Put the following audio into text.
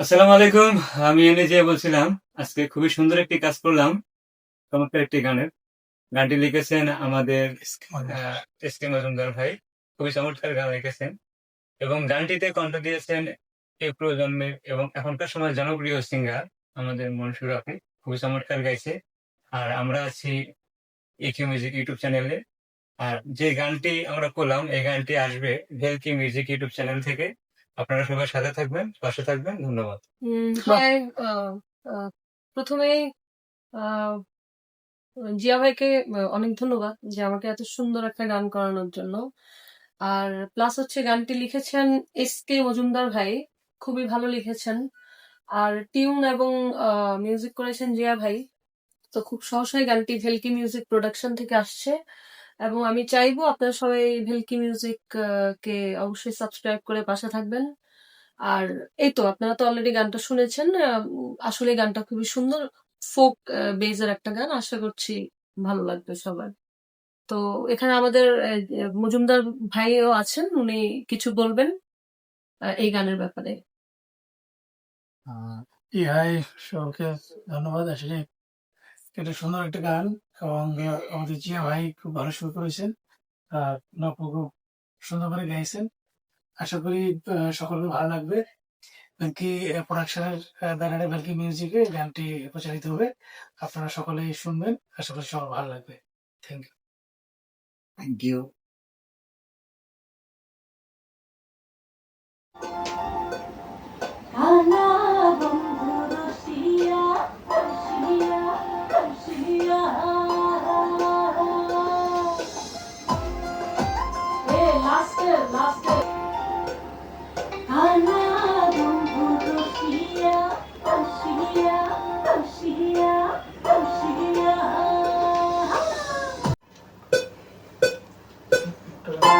আসসালামু আলাইকুম। আমি এনে যে বলছিলাম, আজকে খুবই সুন্দর একটি কাজ করলাম। চমৎকার একটি গানের। গানটি লিখেছেন আমাদের এস কে মজুমদার ভাই। খুবই চমৎকার গান লিখেছেন। এবং গানটিতে কণ্ঠ দিয়েছেন এই প্রজন্মের এবং এখনকার সময় জনপ্রিয় সিঙ্গার আমাদের মনসুর আপনি খুবই চমৎকার গাইছে। আর আমরা আছি ইকিউ মিউজিক ইউটিউব চ্যানেলে। আর যে গানটি আমরা করলাম, এই গানটি আসবে ভেলকি মিউজিক ইউটিউব চ্যানেল থেকে। আপনারা সবাই সাথে থাকবেন পাশে থাকবেন ধন্যবাদ। উম, হ্যাঁ আহ, আহ, প্রথমেই আহ, জিয়া ভাইকে অনেক ধন্যবাদ যে আমাকে এত সুন্দর একটা গান করানোর জন্য। আর প্লাস হচ্ছে গানটি লিখেছেন এস কে মজুমদার ভাই খুবই ভালো লিখেছেন। আর টিউন এবং মিউজিক করেছেন জিয়া ভাই। তো খুব সহসাই গানটি ভেলকি মিউজিক প্রোডাকশন থেকে আসছে। এবং আমি চাইব আপনারা সবাই ভেলকি মিউজিক কে অবশ্যই সাবস্ক্রাইব করে পাশে থাকবেন। আর এই তো, আপনারা তো অলরেডি গানটা শুনেছেন আসলে গানটা খুবই সুন্দর, ফোক বেজের একটা গান, আশা করছি ভালো লাগবে সবার। তো এখানে আমাদের মজুমদার ভাইও আছেন, উনি কিছু বলবেন এই গানের ব্যাপারে। ইহাই সবকে ধন্যবাদ, আসলে এটা সুন্দর একটা গান এবং আমাদের জিয়া ভাই খুব ভালো শুরু করেছেন। আর খুব সুন্দর করে গাইছেন। আশা করি সকলকে ভালো লাগবে। ব্যাংকি প্রোডাকশনের ব্যানারে ব্যাংকি মিউজিকে গানটি প্রচারিত হবে। আপনারা সকলেই শুনবেন। আশা করি সবার ভালো লাগবে। Thank you thank you Hello.